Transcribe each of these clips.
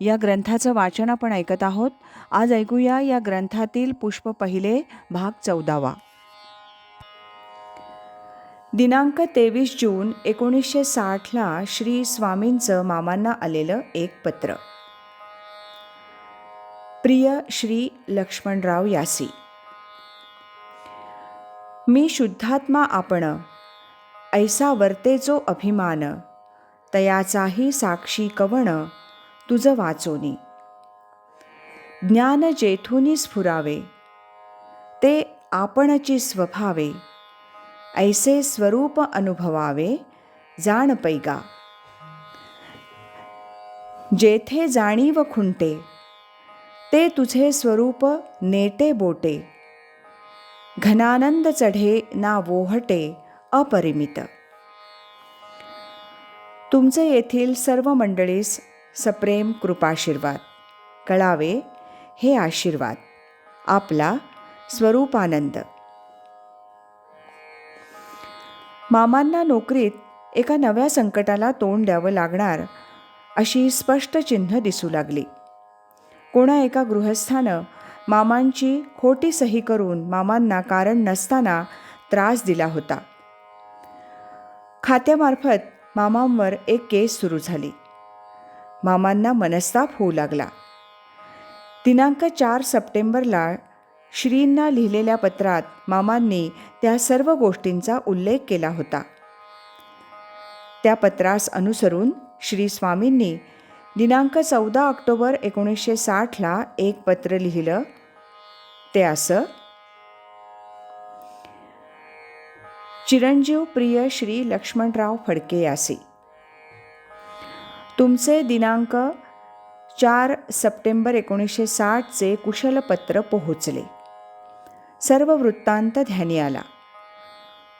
या ग्रंथाचं वाचन आपण ऐकत आहोत. आज ऐकूया या ग्रंथातील पुष्प पहिले भाग चौदावा. दिनांक तेवीस जून एकोणीसशे साठला श्री स्वामींचं मामांना आलेलं एक पत्र. प्रिय श्री लक्ष्मणराव यासी मी शुद्धात्मा आपण ऐसा वर्तेचो अभिमान तयाचाही साक्षी कवण तुझं वाचोनी. ज्ञान जेथुनी स्फुरावे ते आपणची स्वभावे ऐसे स्वरूप अनुभवावे जाण पैगा. जेथे जाणीव खुंटे ते तुझे स्वरूप नेटे बोटे. घनानंद चढे ना वोहटे अपरिमित. तुमचे येथील सर्व मंडळीस सप्रेम कृपाशीर्वाद. कळावे हे आशीर्वाद. आपला स्वरूपानंद. मामांना नोकरीत एका नव्या संकटाला तोंड द्यावं लागणार अशी स्पष्ट चिन्ह दिसू लागली. कोणा एका गृहस्थानं मामांची खोटी सही करून मामांना कारण नसताना त्रास दिला होता. खात्यामार्फत मामांवर एक केस सुरू झाली. मामांना मनस्ताप होऊ लागला. दिनांक चार सप्टेंबरला श्रींना लिहिलेल्या पत्रात मामांनी त्या सर्व गोष्टींचा उल्लेख केला होता. त्या पत्रास अनुसरून श्री स्वामींनी दिनांक चौदा ऑक्टोबर एकोणीसशे साठला एक पत्र लिहिलं. ते असं चिरंजीव प्रिय श्री लक्ष्मणराव फडके यासी तुमचे दिनांक चार सप्टेंबर एकोणीसशे साठचे कुशलपत्र पोहोचले. सर्व वृत्तांत ध्यानी आला.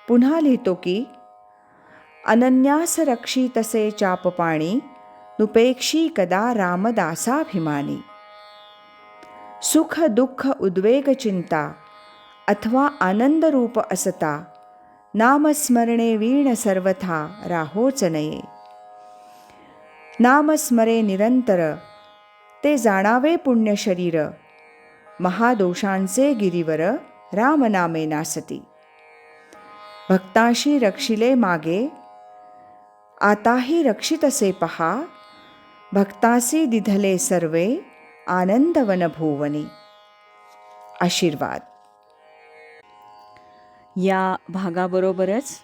पुन्हा लिहितो की अनन्यास रक्षी तसे चापपाणी नुपेक्षी कदा रामदासाभिमानी. सुख दुःख उद्वेग चिंता अथवा आनंदरूप असता नामस्मरणे वीण सर्वथा राहोच नये नामस्मरे निरंतर. ते जाणावे पुण्य शरीर. महादोषांचे गिरीवर रामनामे नासती. भक्ताशी रक्षिले मागे. आताही रक्षितसे पहा. भक्तासी दिधले सर्वे आनंदवन भुवनी. आशीर्वाद. या भागाबरोबरच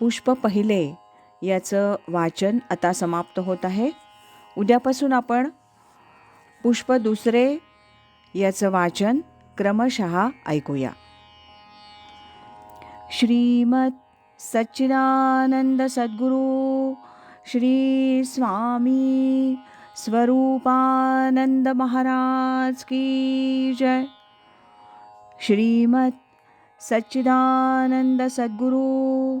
पुष्प पहिले याचं वाचन आता समाप्त होत आहे. उद्यापासून आपण पुष्प दुसरे याचं वाचन क्रमशः ऐकूया. श्रीमत सच्चिदानंद सद्गुरु श्री स्वामी स्वरूपानंद महाराज की जय. श्रीमत सच्चिदानंद सद्गुरु